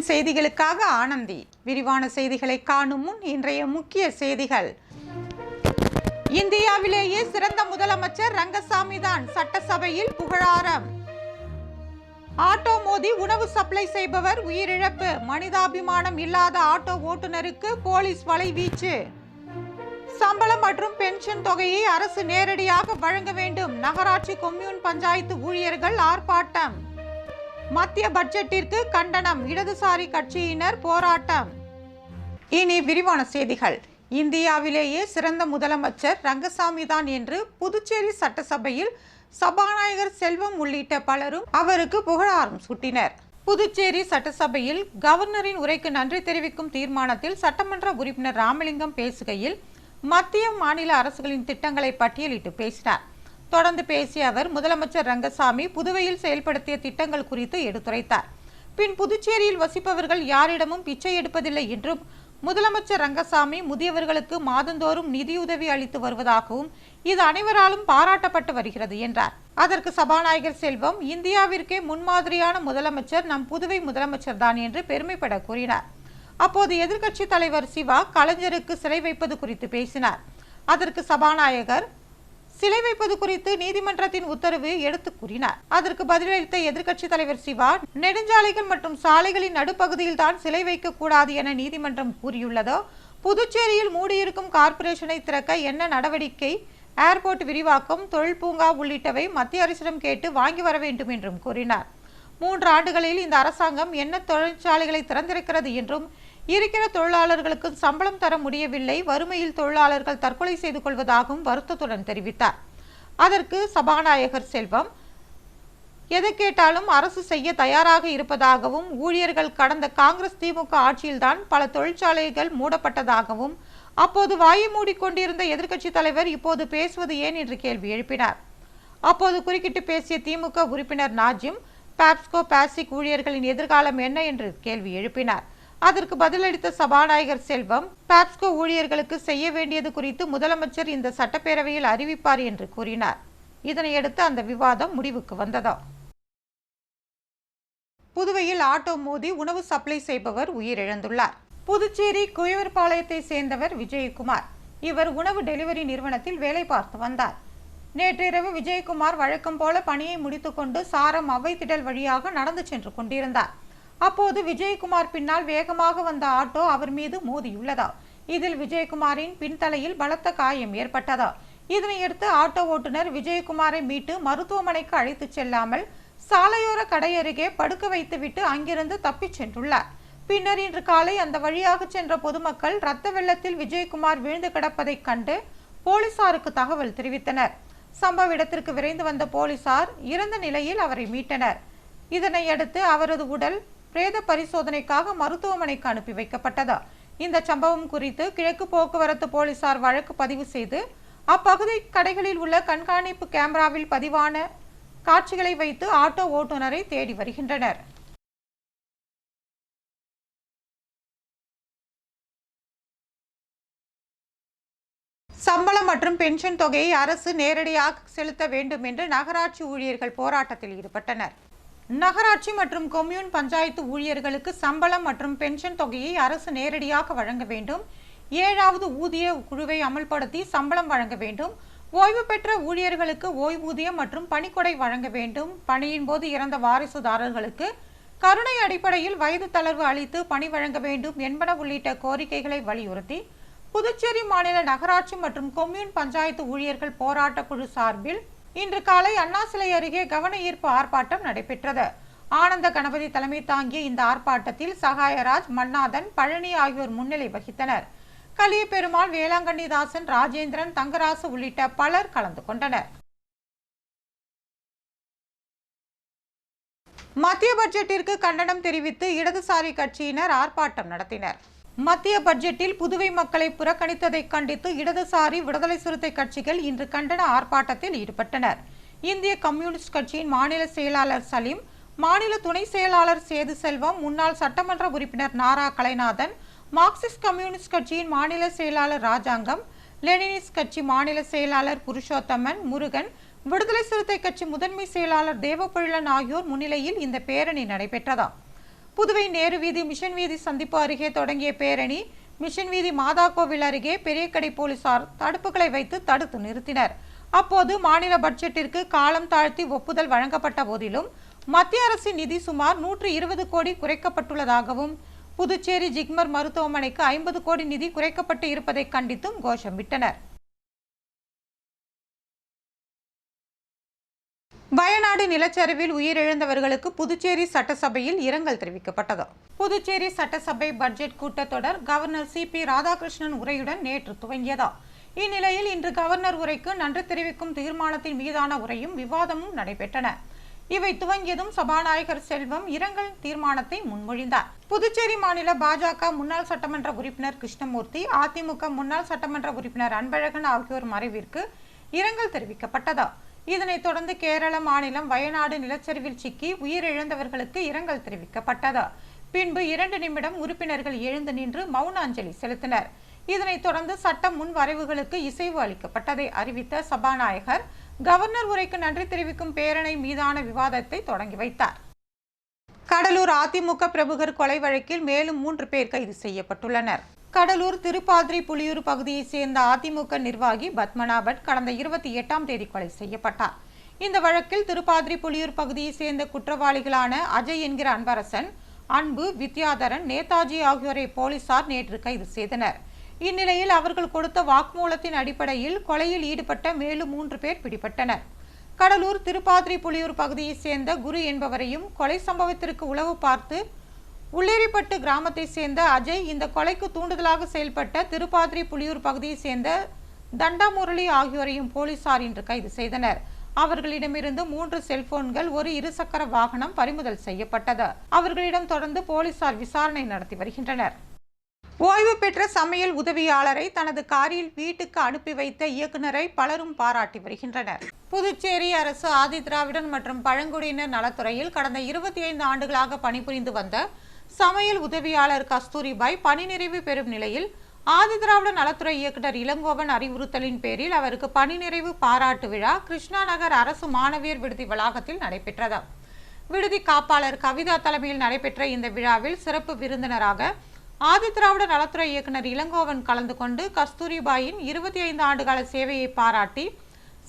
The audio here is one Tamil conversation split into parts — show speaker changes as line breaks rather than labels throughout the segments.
டிஎன் செய்திகளுக்காக ஆனந்தி. விரிவான செய்திகளை காணும் முன் இன்றைய முக்கிய செய்திகள். இந்தியாவிலேயே சிறந்த முதலமைச்சர் ரங்கசாமி தான் சட்டசபையில் புகழாரம். ஆட்டோ மோதி உணவு சப்ளை செய்பவர் உயிரிழப்பு. மனிதாபிமானம் இல்லாத ஆட்டோ ஓட்டுநருக்கு போலீஸ் வலைவீச்சு சம்பளம் மற்றும் பென்ஷன் தொகையை அரசு நேரடியாக வழங்க வேண்டும். நகராட்சி கொம்யூன் பஞ்சாயத்து ஊழியர்கள் ஆர்ப்பாட்டம். மத்திய பட்ஜெட்டிற்கு கண்டனம். இடதுசாரி கட்சியினர் போராட்டம். இனி விரிவான செய்திகள். இந்தியாவிலேயே சிறந்த முதலமைச்சர் ரங்கசாமி தான் என்று புதுச்சேரி சட்டசபையில் சபாநாயகர் செல்வம் உள்ளிட்ட பலரும் அவருக்கு புகழாரம் சூட்டினர். புதுச்சேரி சட்டசபையில் கவர்னரின் உரைக்கு நன்றி தெரிவிக்கும் தீர்மானத்தில் சட்டமன்ற உறுப்பினர் ராமலிங்கம் பேசுகையில் மத்திய மாநில அரசுகளின் திட்டங்களை பட்டியலிட்டு பேசினார். தொடர்ந்து பேசிய அவர் முதலமைச்சர் ரங்கசாமி புதுவையில் செயல்படுத்திய திட்டங்கள் குறித்து எடுத்துரைத்தார். பின் புதுச்சேரியில் வசிப்பவர்கள் யாரிடமும் பிச்சை எடுப்பதில்லை என்றும் முதலமைச்சர் ரங்கசாமி முதியவர்களுக்கு மாதந்தோறும் நிதியுதவி அளித்து வருவதாகவும் இது அனைவராலும் பாராட்டப்பட்டு வருகிறது என்றார். அதற்கு சபாநாயகர் செல்வம் இந்தியாவிற்கே முன்மாதிரியான முதலமைச்சர் நம் புதுவை முதலமைச்சர் தான் என்று பெருமைப்பட கூறினார். அப்போது எதிர்க்கட்சி தலைவர் சிவா கலைஞருக்கு சிலை வைப்பது குறித்து பேசினார். அதற்கு சபாநாயகர் சிலை வைப்பது குறித்து நீதிமன்றத்தின் உத்தரவு எடுத்து கூறினார். அதற்கு பதிலளித்த எதிர்க்கட்சி தலைவர் சிவா நெடுஞ்சாலைகள் மற்றும் சாலைகளின் நடுப்பகுதியில் தான் சிலை வைக்கக்கூடாது என நீதிமன்றம் கூறியுள்ளதோ புதுச்சேரியில் மூடியிருக்கும் கார்ப்பரேஷனை திறக்க என்ன நடவடிக்கை? ஏர்போர்ட் விரிவாக்கம் தொழில் பூங்கா உள்ளிட்டவை மத்திய அரசிடம் கேட்டு வாங்கி வர வேண்டும் என்றும் கூறினார். மூன்று ஆண்டுகளில் இந்த அரசாங்கம் என்ன தொழிற்சாலைகளை திறந்திருக்கிறது என்றும் இருக்கிற தொழிலாளர்களுக்கு சம்பளம் தர முடியவில்லை. வறுமையில் தொழிலாளர்கள் தற்கொலை செய்து கொள்வதாகவும் வருத்தத்துடன் தெரிவித்தார். அதற்கு சபாநாயகர் செல்வம் எதை கேட்டாலும் அரசு செய்ய தயாராக இருப்பதாகவும் ஊழியர்கள் கடந்த காங்கிரஸ் திமுக ஆட்சியில்தான் பல தொழிற்சாலைகள் மூடப்பட்டதாகவும் அப்போது வாயை மூடிக்கொண்டிருந்த எதிர்க்கட்சி தலைவர் இப்போது பேசுவது ஏன்? என்று கேள்வி எழுப்பினார். அப்போது குறுக்கிட்டு பேசிய திமுக உறுப்பினர் நாஜிம் பாப்ஸ்கோ பாசிக் ஊழியர்களின் எதிர்காலம் என்ன? என்று கேள்வி எழுப்பினார். அதற்கு பதிலளித்த சபாநாயகர் செல்வம் பாப்ஸ்கோ ஊழியர்களுக்கு செய்ய வேண்டியது குறித்து முதலமைச்சர் இந்த சட்டப்பேரவையில் அறிவிப்பார் என்று கூறினார். இதனையடுத்து அந்த விவாதம் முடிவுக்கு வந்ததா. புதுவையில் ஆட்டோ மோதி உணவு சப்ளை செய்பவர் உயிரிழந்துள்ளார். புதுச்சேரி குயவர்பாளையத்தை சேர்ந்தவர் விஜயகுமார். இவர் உணவு டெலிவரி நிறுவனத்தில் வேலை பார்த்து வந்தார். நேற்றிரவு விஜயகுமார் வழக்கம் போல பணியை முடித்துக்கொண்டு சாரம் அவை திடல் வழியாக நடந்து சென்று கொண்டிருந்தார். அப்போது விஜயகுமார் பின்னால் வேகமாக வந்த ஆட்டோ அவர் மீது மோதியுள்ளதா? இதில் விஜயகுமாரின் பின்தலையில் பலத்த காயம் ஏற்பட்டதா? இதனையடுத்து ஆட்டோ ஓட்டுநர் விஜயகுமாரை மீட்டு மருத்துவமனைக்கு அழைத்துச் செல்லாமல் சாலையோர கடை அருகே படுக்க வைத்துவிட்டு அங்கிருந்து தப்பிச் சென்றுள்ளார். பின்னர் இன்று காலை அந்த வழியாக சென்ற பொதுமக்கள் ரத்த வெள்ளத்தில் விஜயகுமார் விழுந்து கிடப்பதைக் கண்டு போலீசாருக்கு தகவல் தெரிவித்தனர். சம்பவ இடத்திற்கு விரைந்து வந்த போலீசார் இறந்த நிலையில் அவரை மீட்டனர். இதனையடுத்து அவரது உடல் பிரேத பரிசோதனைக்காக மருத்துவமனைக்கு அனுப்பி வைக்கப்பட்டது. இந்த சம்பவம் குறித்து கிழக்கு போக்குவரத்து போலீசார் வழக்கு பதிவு செய்து அப்பகுதி கடைகளில் உள்ள கண்காணிப்பு கேமராவில் பதிவான காட்சிகளை வைத்து ஆட்டோ ஓட்டுநரை தேடி வருகின்றனர். சம்பளம் மற்றும் பென்ஷன் தொகையை அரசு நேரடியாக செலுத்த வேண்டும் என்று நகராட்சி ஊழியர்கள் போராட்டத்தில் ஈடுபட்டனர். நகராட்சி மற்றும் கொம்யூன் பஞ்சாயத்து ஊழியர்களுக்கு சம்பளம் மற்றும் பென்ஷன் தொகையை அரசு நேரடியாக வழங்க வேண்டும். ஏழாவது ஊதிய குழுவை அமல்படுத்தி சம்பளம் வழங்க வேண்டும். ஓய்வு பெற்ற ஊழியர்களுக்கு ஓய்வூதியம் மற்றும் பணிக்கொடை வழங்க வேண்டும். பணியின் போது இறந்த வாரிசுதாரர்களுக்கு கருணை அடிப்படையில் வயது தளர்வு அளித்து பணி வழங்க வேண்டும் என்பன உள்ளிட்ட கோரிக்கைகளை வலியுறுத்தி புதுச்சேரி மாநில நகராட்சி மற்றும் கொம்யூன் பஞ்சாயத்து ஊழியர்கள் போராட்டக்குழு சார்பில் இன்று காலை அண்ணா சிலை அருகே கவன ஈர்ப்பு ஆர்ப்பாட்டம் நடைபெற்றது. ஆனந்த கணபதி தலைமை தாங்கிய இந்த ஆர்ப்பாட்டத்தில் சகாயராஜ் மன்னாதன் பழனி ஆகியோர் முன்னிலை வகித்தனர். கலிய பெருமாள் வேளாங்கண்ணிதாசன் ராஜேந்திரன் தங்கராசு உள்ளிட்ட பலர் கலந்து கொண்டனர். மத்திய பட்ஜெட்டிற்கு கண்டனம் தெரிவித்து இடதுசாரி கட்சியினர் ஆர்ப்பாட்டம் நடத்தினர். மத்திய பட்ஜெட்டில் புதுவை மக்களை புறக்கணித்ததை கண்டித்து இடதுசாரி விடுதலை சிறுத்தை கட்சிகள் இன்று கண்டன ஆர்ப்பாட்டத்தில் ஈடுபட்டனர். இந்திய கம்யூனிஸ்ட் கட்சியின் மாநில செயலாளர் சலீம் மாநில துணை செயலாளர் சேது செல்வம் முன்னாள் சட்டமன்ற உறுப்பினர் நாரா கலைநாதன் மார்க்சிஸ்ட் கம்யூனிஸ்ட் கட்சியின் மாநில செயலாளர் ராஜாங்கம் லெனினிஸ்ட் கட்சி மாநில செயலாளர் புருஷோத்தமன் முருகன் விடுதலை சிறுத்தை கட்சி முதன்மை செயலாளர் தேவப்பொழிலன் ஆகியோர் முன்னிலையில் இந்த பேரணி நடைபெற்றதா புதுவை நேரு வீதி மிஷன் வீதி சந்திப்பு அருகே தொடங்கிய பேரணி மிஷன் வீதி மாதா கோவில் அருகே பெரியக்கடை போலீசார் தடுப்புகளை வைத்து தடுத்து நிறுத்தினர். அப்போது மாநில பட்ஜெட்டிற்கு காலம் தாழ்த்தி ஒப்புதல் வழங்கப்பட்ட போதிலும் மத்திய அரசின் நிதி சுமார் நூற்று இருபது கோடி குறைக்கப்பட்டுள்ளதாகவும் புதுச்சேரி ஜிக்மர் மருத்துவமனைக்கு ஐம்பது கோடி நிதி குறைக்கப்பட்டு இருப்பதை கண்டித்தும் கோஷமிட்டனர். வயநாடு நிலச்சரிவில் உயிரிழந்தவர்களுக்கு புதுச்சேரி சட்டசபையில் இரங்கல் தெரிவிக்கப்பட்டது. புதுச்சேரி சட்டசபை பட்ஜெட் கூட்டத்தொடர் கவர்னர் சி. பி. ராதாகிருஷ்ணன் உரையுடன் நேற்று துவங்கியது. இந்நிலையில் இன்று கவர்னர் உரைக்கு நன்றி தெரிவிக்கும் தீர்மானத்தின் மீதான உரையும் விவாதமும் நடைபெற்றன. இவை துவங்கியதும் சபாநாயகர் செல்வம் இரங்கல் தீர்மானத்தை முன்மொழிந்தார். புதுச்சேரி மாநில பாஜக முன்னாள் சட்டமன்ற உறுப்பினர் கிருஷ்ணமூர்த்தி அதிமுக முன்னாள் சட்டமன்ற உறுப்பினர் அன்பழகன் ஆகியோர் மறைவிற்கு இரங்கல் தெரிவிக்கப்பட்டது. இதனைத் தொடர்ந்து கேரள மாநிலம் வயநாடு நிலச்சரிவில் சிக்கி உயிரிழந்தவர்களுக்கு இரங்கல் தெரிவிக்கப்பட்டது. பின்பு இரண்டு நிமிடம் உறுப்பினர்கள் எழுந்து நின்று மௌன அஞ்சலி செலுத்தினர். இதனைத் தொடர்ந்து சட்ட முன் வரைவுகளுக்கு இசைவு அளிக்கப்பட்டதை அறிவித்த சபாநாயகர் கவர்னர் உரைக்கு நன்றி தெரிவிக்கும் பேரணை மீதான விவாதத்தை தொடங்கி வைத்தார். கடலூர் அதிமுக பிரமுகர் கொலை வழக்கில் மேலும் மூன்று பேர் கைது செய்யப்பட்டுள்ளனர். கடலூர் திருப்பாதிரி புலியூர் பகுதியைச் சேர்ந்த அதிமுக நிர்வாகி பத்மநாபட் கடந்த இருபத்தி எட்டாம் தேதி கொலை செய்யப்பட்டார். இந்த வழக்கில் திருப்பாதிரி புலியூர் பகுதியைச் சேர்ந்த குற்றவாளிகளான அஜய் என்கிற அன்பரசன் அன்பு வித்யாதரன் நேதாஜி ஆகியோரை போலீசார் நேற்று கைது செய்தனர். இந்நிலையில் அவர்கள் கொடுத்த வாக்குமூலத்தின் அடிப்படையில் கொலையில் ஈடுபட்ட மேலும் மூன்று பேர் பிடிபட்டனர். கடலூர் திருப்பாதிரி புலியூர் பகுதியைச் சேர்ந்த குரு என்பவரையும் கொலை சம்பவத்திற்கு உளவு பார்த்து உள்ளேரிப்பட்டு கிராமத்தை சேர்ந்த அஜய் இந்த கொலைக்கு தூண்டுதலாக செயல்பட்ட திருப்பாதிரி புலியூர் பகுதியைச் சேர்ந்த தண்டாமுரளி ஆகியோரையும் போலீசார் இன்று கைது செய்தனர். அவர்களிடமிருந்து மூன்று செல்போன்கள் ஒரு இருசக்கர வாகனம் பறிமுதல் செய்யப்பட்டது. அவர்களிடம் தொடர்ந்து போலீசார் விசாரணை நடத்தி வருகின்றனர். ஓய்வு பெற்ற சமையல் உதவியாளரை தனது காரில் வீட்டுக்கு அனுப்பி வைத்த இயக்குநரை பலரும் பாராட்டி வருகின்றனர். புதுச்சேரி அரசு ஆதி திராவிடன் மற்றும் பழங்குடியினர் நலத்துறையில் கடந்த இருபத்தி ஐந்து ஆண்டுகளாக பணிபுரிந்து வந்த சமையல் உதவியாளர் கஸ்தூரிபாய் பணி நிறைவு பெறும் நிலையில் ஆதி திராவிட நலத்துறை இயக்குனர் இளங்கோவன் அறிவுறுத்தலின் பேரில் அவருக்கு பணி நிறைவு பாராட்டு விழா கிருஷ்ணா நகர் அரசு மாணவியர் விடுதி வளாகத்தில் நடைபெற்றது. விடுதி காப்பாளர் கவிதா தலைமையில் நடைபெற்ற இந்த விழாவில் சிறப்பு விருந்தினராக ஆதிதிராவிட நலத்துறை இயக்குனர் இளங்கோவன் கலந்து கொண்டு கஸ்தூரிபாயின் இருபத்தி ஐந்து ஆண்டுகால சேவையை பாராட்டி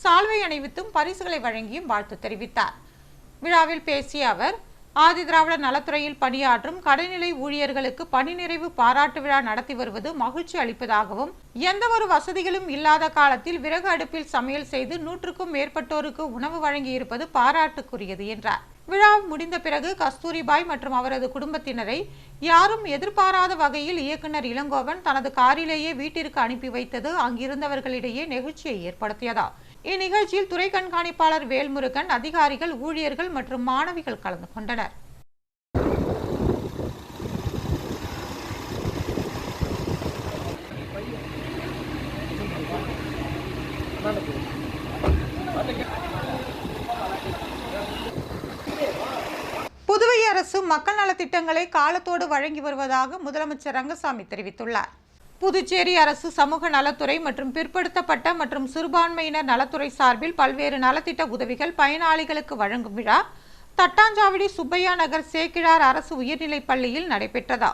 சால்வை அணிவித்தும் பரிசுகளை வழங்கியும் வாழ்த்து தெரிவித்தார். விழாவில் பேசிய அவர் ஆதிதிராவிட நலத்துறையில் பணியாற்றும் கடைநிலை ஊழியர்களுக்கு பணி நிறைவு பாராட்டு விழா நடத்தி வருவது மகிழ்ச்சி அளிப்பதாகவும் எந்த ஒரு வசதிகளும் இல்லாத காலத்தில் விறகு அடுப்பில் சமையல் செய்து நூற்றுக்கும் மேற்பட்டோருக்கு உணவு வழங்கி இருப்பது பாராட்டுக்குரியது என்றார். விழா முடிந்த பிறகு கஸ்தூரிபாய் மற்றும் அவரது குடும்பத்தினரை யாரும் எதிர்பாராத வகையில் இயக்குனர் இளங்கோவன் தனது காரிலேயே வீட்டிற்கு அனுப்பி வைத்தது அங்கிருந்தவர்களிடையே நெகிழ்ச்சியை ஏற்படுத்தியதா இந்நிகழ்ச்சியில் துறை கண்காணிப்பாளர் வேல்முருகன் அதிகாரிகள் ஊழியர்கள் மற்றும் மாணவிகள் கலந்து கொண்டனர். புதுவை அரசு மக்கள் நலத்திட்டங்களை காலத்தோடு வழங்கி வருவதாக முதலமைச்சர் ரங்கசாமி தெரிவித்துள்ளார். புதுச்சேரி அரசு சமூக நலத்துறை மற்றும் பிற்படுத்தப்பட்ட மற்றும் சிறுபான்மையினர் நலத்துறை சார்பில் பல்வேறு நலத்திட்ட உதவிகள் பயனாளிகளுக்கு வழங்கும் விழா தட்டாஞ்சாவடி சுப்பையா நகர் சேக்கிழார் அரசு உயர்நிலைப் பள்ளியில் நடைபெற்றதா.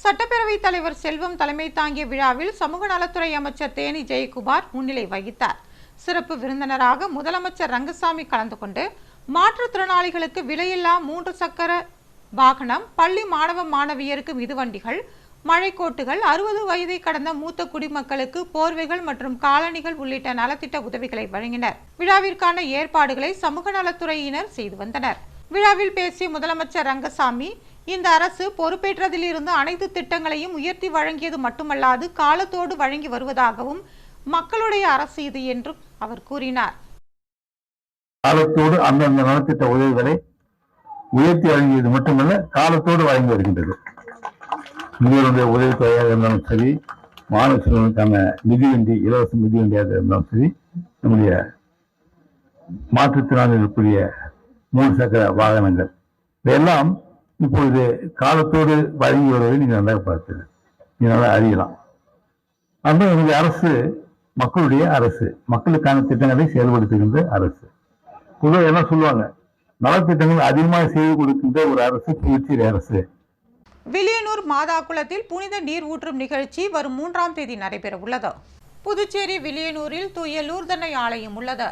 சட்டப்பேரவைத் தலைவர் செல்வம் தலைமை தாங்கிய விழாவில் சமூக நலத்துறை அமைச்சர் தேனி ஜெயக்குமார் முன்னிலை வகித்தார். சிறப்பு விருந்தினராக முதலமைச்சர் ரங்கசாமி கலந்து கொண்டு மாற்றுத்திறனாளிகளுக்கு விலையில்லா மூன்று சக்கர வாகனம் பள்ளி மாணவ மாணவியருக்கு மிதுவண்டிகள் மழைக்கோட்டுகள் அறுபது வயதை கடந்த மூத்த குடிமக்களுக்கு போர்வைகள் மற்றும் காலணிகள் உள்ளிட்ட நலத்திட்ட உதவிகளை வழங்கினர். விழாவிற்கான ஏற்பாடுகளை சமூக நலத்துறையினர் செய்து வந்தனர். விழாவில் பேசிய முதலமைச்சர் ரங்கசாமி இந்த அரசு பொறுப்பேற்றதிலிருந்து அனைத்து திட்டங்களையும் உயர்த்தி வழங்கியது மட்டுமல்லாது காலத்தோடு வழங்கி வருவதாகவும் மக்களுடைய அரசு இது என்றும் அவர் கூறினார்.
காலத்தோடு அந்தந்த நலத்திட்ட உதவிகளை உயர்த்தி வழங்கியது மட்டுமல்ல காலத்தோடு வழங்கி வருகின்றது. முதல்வருடைய உதவித்தொகையாக இருந்தாலும் சரி மாணவர்களுக்கான மிதிவண்டி இலவச மிதிவண்டியாக இருந்தாலும் சரி நம்முடைய மாற்றுத்திறனாளிகளுக்குரிய மூன்று சக்கர வாகனங்கள். இதெல்லாம் இப்பொழுது காலத்தோடு வழங்கி வருவதை நீங்கள் நன்றாக நீங்கள் நல்லா அறியலாம். அந்த நம்முடைய அரசு மக்களுடைய அரசு மக்களுக்கான திட்டங்களை செயல்படுத்துகின்ற அரசு. பொதுவாக என்ன சொல்லுவாங்க? நலத்திட்டங்கள் அதிகமாக செய்து கொடுக்கின்ற ஒரு அரசு புதுச்சேரி அரசு.
வில்லியனூர் மாதா குளத்தில் புனித நீர் ஊற்றும் நிகழ்ச்சி வரும் மூன்றாம் தேதி நடைபெற உள்ளது புதுச்சேரி வில்லியனூரில் தூய லூர்தனை ஆலயம் உள்ளது.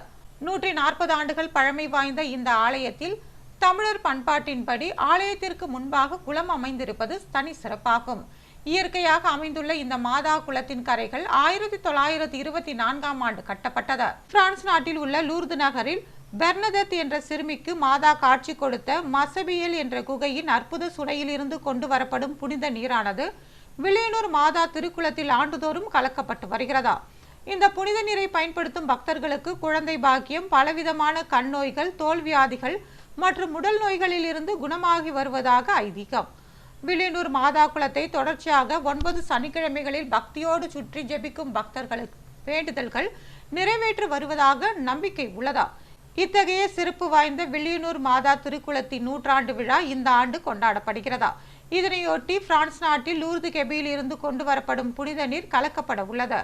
நூற்றி நாற்பது ஆண்டுகள் பழமை வாய்ந்த இந்த ஆலயத்தில் தமிழர் பண்பாட்டின்படி ஆலயத்திற்கு முன்பாக குளம் அமைந்திருப்பது தனி சிறப்பாகும். இயற்கையாக அமைந்துள்ள இந்த மாதா குளத்தின் கரைகள் ஆயிரத்தி தொள்ளாயிரத்தி இருபத்தி நான்காம் ஆண்டு கட்டப்பட்டது. பிரான்ஸ் நாட்டில் உள்ள லூர்து நகரில் பெர்னதத் என்ற சிறுமிக்கு மாதா காட்சி கொடுத்த மசபியல் என்ற குகையின் அற்புத சுனையிலிருந்து கொண்டு வரப்படும் புனித நீரானது வில்லியனூர் மாதா திருக்குளத்தில் ஆண்டுதோறும் கலக்கப்பட்டு வருகிறதா? இந்த புனித நீரை பயன்படுத்தும் பக்தர்களுக்கு குழந்தை பாக்கியம் பலவிதமான கண் நோய்கள் தோல்வியாதிகள் மற்றும் உடல் நோய்களில் இருந்து குணமாகி வருவதாக ஐதீகம். வில்லியனூர் மாதா குளத்தை தொடர்ச்சியாக ஒன்பது சனிக்கிழமைகளில் பக்தியோடு சுற்றி ஜெபிக்கும் பக்தர்களுக்கு வேண்டுதல்கள் நிறைவேற்று வருவதாக நம்பிக்கை உள்ளதா? இத்தகைய சிறப்பு வாய்ந்த வில்லியனூர் மாதா திருக்குளத்தின் நூற்றாண்டு விழா இந்த ஆண்டு கொண்டாடப்படுகிறதா? இதனையொட்டி பிரான்ஸ் நாட்டில் லூர்து கெபியில் இருந்து கொண்டு வரப்படும் புனித நீர் கலக்கப்பட உள்ளது.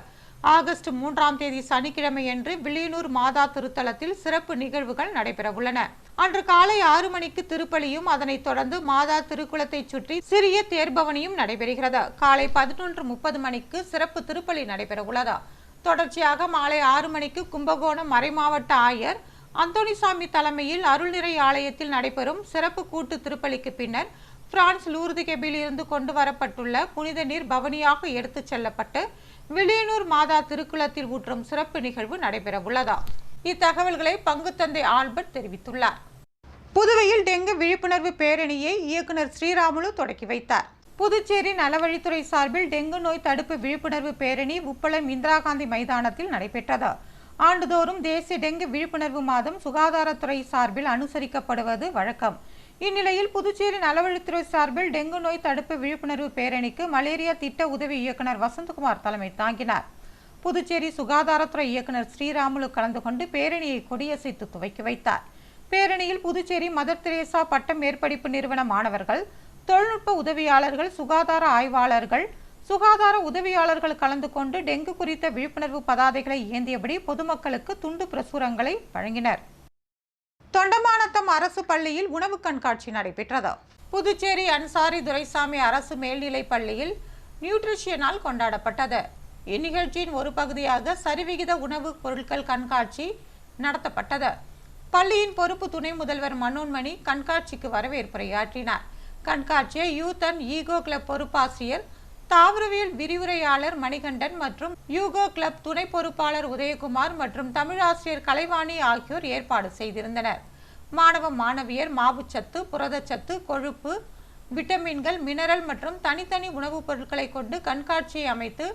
ஆகஸ்ட் மூன்றாம் தேதி சனிக்கிழமையன்று வில்லியனூர் மாதா திருத்தலத்தில் சிறப்பு நிகழ்வுகள் நடைபெற உள்ளன. அன்று காலை ஆறு மணிக்கு திருப்பலியும் அதனைத் தொடர்ந்து மாதா திருக்குளத்தை சுற்றி சிறிய தேர்பவனியும் நடைபெறுகிறது. காலை பதினொன்று முப்பது மணிக்கு சிறப்பு திருப்பலி நடைபெற உள்ளது. தொடர்ச்சியாக மாலை ஆறு மணிக்கு கும்பகோணம் மறைமாவட்ட ஆயர் அந்தோணிசாமி தலைமையில் அருள்நிறை ஆலயத்தில் நடைபெறும் சிறப்பு கூட்டு திருப்பலிக்கு பின்னர் பிரான்ஸ் லூர்து இருந்து கொண்டு வரப்பட்டுள்ள புனித நீர் பவனியாக எடுத்துச் செல்லப்பட்டு வில்லியனூர் மாதா திருக்குளத்தில் ஊற்றும் சிறப்பு நிகழ்வு நடைபெற உள்ளதா இத்தகவல்களை பங்குத்தந்தை ஆல்பர்ட் தெரிவித்துள்ளார். புதுவையில் டெங்கு விழிப்புணர்வு பேரணியை இயக்குனர் ஸ்ரீராமுலு தொடக்கி வைத்தார். புதுச்சேரி நலவழித்துறை சார்பில் டெங்கு நோய் தடுப்பு விழிப்புணர்வு பேரணி உப்பளம் இந்திரா காந்தி மைதானத்தில் நடைபெற்றது. ஆண்டுதோறும் தேசிய டெங்கு விழிப்புணர்வு மாதம் சுகாதாரத்துறை சார்பில் அனுசரிக்கப்படுவது வழக்கம். இந்நிலையில் புதுச்சேரி நலவழித்துறை சார்பில் டெங்கு நோய் தடுப்பு விழிப்புணர்வு பேரணிக்கு மலேரியா திட்ட உதவி இயக்குனர் வசந்தகுமார் தலைமை தாங்கினார். புதுச்சேரி சுகாதாரத்துறை இயக்குனர் ஸ்ரீராமுலு கலந்து கொண்டு பேரணியை கொடியசைத்து துவக்கி வைத்தார். பேரணியில் புதுச்சேரி மதர் தெரேசா பட்ட மேற்படிப்பு நிறுவன மாணவர்கள் தொழில்நுட்ப உதவியாளர்கள் சுகாதார ஆய்வாளர்கள் சுகாதார உதவியாளர்கள் கலந்து கொண்டு டெங்கு குறித்த விழிப்புணர்வு பதாதைகளை ஏந்தியபடி பொதுமக்களுக்கு துண்டு பிரசுரங்களை வழங்கினர். தொண்டமானத்தம் அரசு பள்ளியில் உணவு கண்காட்சி நடைபெற்றது. புதுச்சேரி அன்சாரி துரைசாமி அரசு மேல்நிலைப் பள்ளியில் நியூட்ரிஷியனால் கொண்டாடப்பட்டது. இந்நிகழ்ச்சியின் ஒரு பகுதியாக சரிவிகித உணவுப் பொருட்கள் கண்காட்சி நடத்தப்பட்டது. பள்ளியின் பொறுப்பு துணை முதல்வர் மனோன்மணி கண்காட்சிக்கு வரவேற்புரையாற்றினார். கண்காட்சியை யூத் அண்ட் ஈகோ கிளப் பொறுப்பாசிரியர் தாவரவியல் விரிவுரையாளர் மணிகண்டன் மற்றும் யூகோ கிளப் துணை பொறுப்பாளர் உதயகுமார் மற்றும் தமிழாசிரியர் கலைவாணி ஆகியோர் ஏற்பாடு செய்திருந்தனர். மாணவ மாணவியர் மாவுச்சத்து புரதச்சத்து கொழுப்பு விட்டமின்கள் மினரல் மற்றும் தனித்தனி உணவுப் பொருட்களை கொண்டு கண்காட்சியை அமைத்து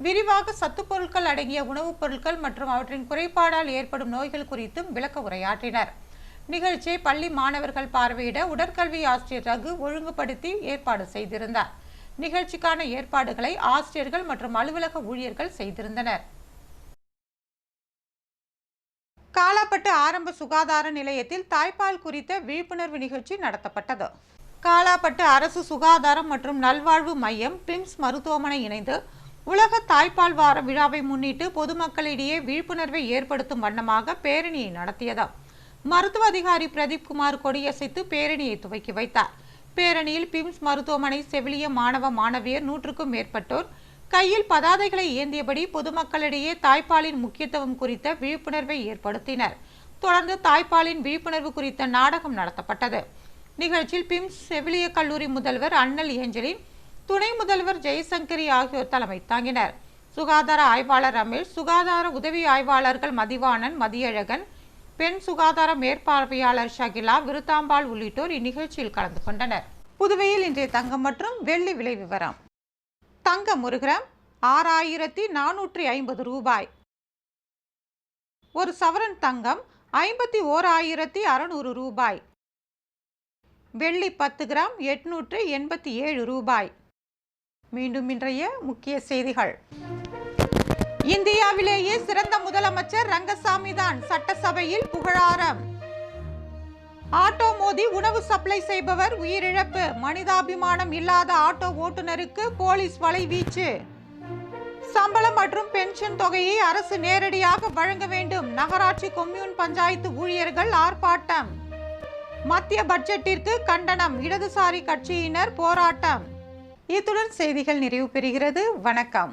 விரிவாக சத்துப்பொருட்கள் அடங்கிய உணவுப் பொருட்கள் மற்றும் அவற்றின் குறைபாடால் ஏற்படும் நோய்கள் குறித்தும் விளக்க உரையாற்றினர். நிகழ்ச்சியை பள்ளி மாணவர்கள் பார்வையிட உடற்கல்வி ஆசிரியர் ரகு ஒழுங்குபடுத்தி ஏற்பாடு செய்திருந்தார். நிகழ்ச்சிக்கான ஏற்பாடுகளை ஆசிரியர்கள் மற்றும் அலுவலக ஊழியர்கள் செய்திருந்தனர். காலாப்பட்டு ஆரம்ப சுகாதார நிலையத்தில் தாய்ப்பால் குறித்த விழிப்புணர்வு நிகழ்ச்சி நடத்தப்பட்டது. காலாப்பட்டு அரசு சுகாதாரம் மற்றும் நல்வாழ்வு மையம் பிம்ஸ் மருத்துவமனை இணைந்து உலக தாய்ப்பால் வார விழாவை முன்னிட்டு பொதுமக்களிடையே விழிப்புணர்வை ஏற்படுத்தும் வண்ணமாக பேரணியை நடத்தியது. மருத்துவ அதிகாரி பிரதீப் குமார் கொடியசைத்து பேரணியை துவக்கி வைத்தார். பேரணியில் பிம்ஸ் மருத்துவமனை செவிலிய மாணவ மாணவியர் நூற்றுக்கும் மேற்பட்டோர். கையில் பதாதைகளை ஏந்தியபடி பொதுமக்களிடையே தாய்ப்பாலின் முக்கியத்துவம் குறித்த விழிப்புணர்வை ஏற்படுத்தினர். தொடர்ந்து தாய்ப்பாலின் விழிப்புணர்வு குறித்த நாடகம் நடத்தப்பட்டது. நிகழ்ச்சியில் பிம்ஸ் செவிலிய கல்லூரி முதல்வர் அண்ணல் ஏஞ்சலின் துணை முதல்வர் ஜெயசங்கரி ஆகியோர் தலைமை தாங்கினர். சுகாதார ஆய்வாளர் ரமேஷ் சுகாதார உதவி ஆய்வாளர்கள் மதிவாணன் மதியழகன் பெண் சுகாதார மேற்பார்வையாளர் ஷகிலா விருத்தாம்பாள் உள்ளிட்டோர் இந்நிகழ்ச்சியில் கலந்து கொண்டனர். புதுவையில் இன்றைய தங்கம் மற்றும் வெள்ளி விலை விவரம். தங்கம் ஒரு கிராம் ஆறாயிரத்தி நானூற்றி ஐம்பது ரூபாய். ஒரு சவரன் தங்கம் ஐம்பத்தி ஓராயிரத்தி அறநூறு அறுநூறு ரூபாய். வெள்ளி பத்து கிராம் எட்நூற்று எண்பத்தி ஏழு ரூபாய். மீண்டும் இன்றைய முக்கிய செய்திகள். இந்தியாவிலேயே சிறந்த முதலமைச்சர் ரங்கசாமி தான் சட்டசபையில் புகழாரம். ஆட்டோ மோதி உணவு சப்ளை செய்பவர் உயிரிழப்பு. மனிதாபிமானம் இல்லாத ஆட்டோ ஓட்டுநருக்கு போலீஸ் வலைவீச்சு சம்பளம் மற்றும் பென்ஷன் தொகையை அரசு நேரடியாக வழங்க வேண்டும். நகராட்சி கொம்யூன் பஞ்சாயத்து ஊழியர்கள் ஆர்ப்பாட்டம். மத்திய பட்ஜெட்டிற்கு கண்டனம். இடதுசாரி கட்சியினர் போராட்டம். இத்துடன் செய்திகள் நிறைவு பெறுகிறது. வணக்கம்.